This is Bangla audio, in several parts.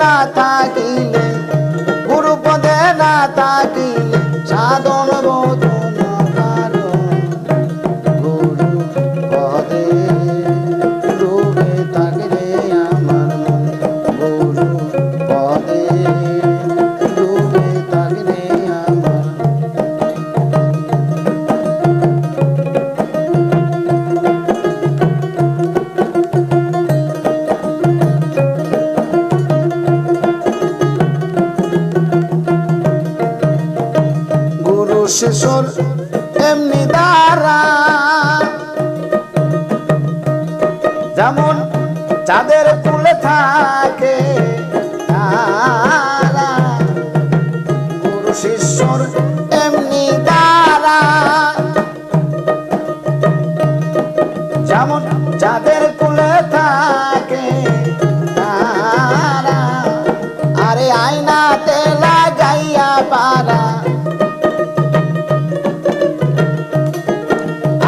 না থাকিলে গুরু পদে না থাকিলে শিশুর এমনি দ্বারা যেমন যাদের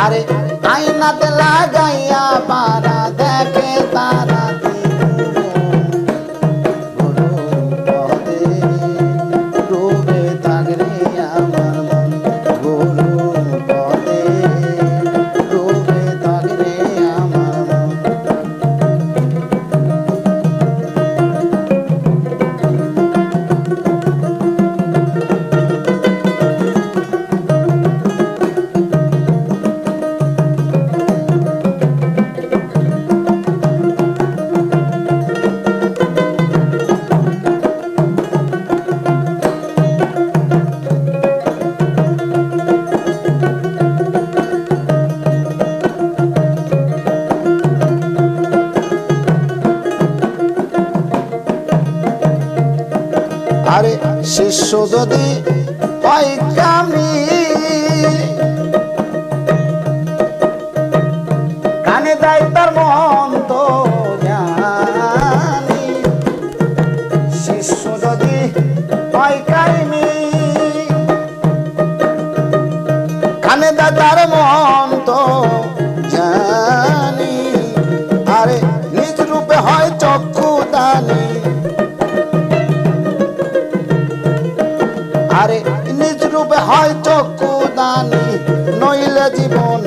আরে আয়নাতে লাগাইয়া পারা শিষ্য যদি হয় কামি কানে যাই তার মন তো জ্ঞানী। শিষ্য যদি হয় আরে নিজ রূপে হয় চক্ষু দানি নইলে জীবন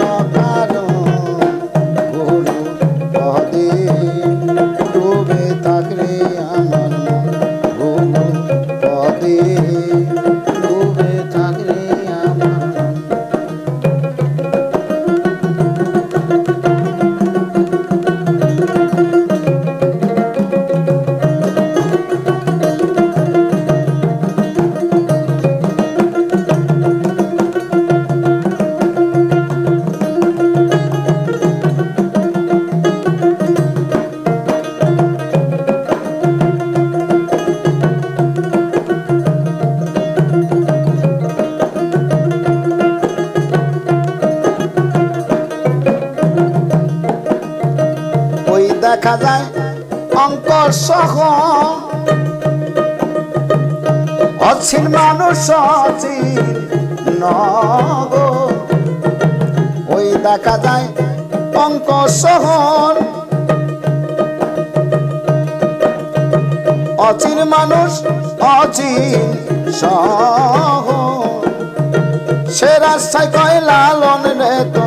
দেখা যায় অঙ্ক সহ। অছিন মানুষ অচিন ওই দেখা যায় অঙ্ক শহর। অচিন মানুষ অচিন সহ সে রাস্তায় কয় লালন রেতন সে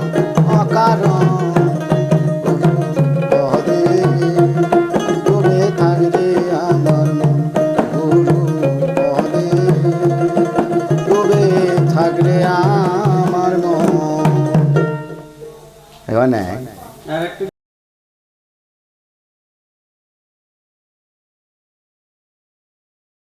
धन है।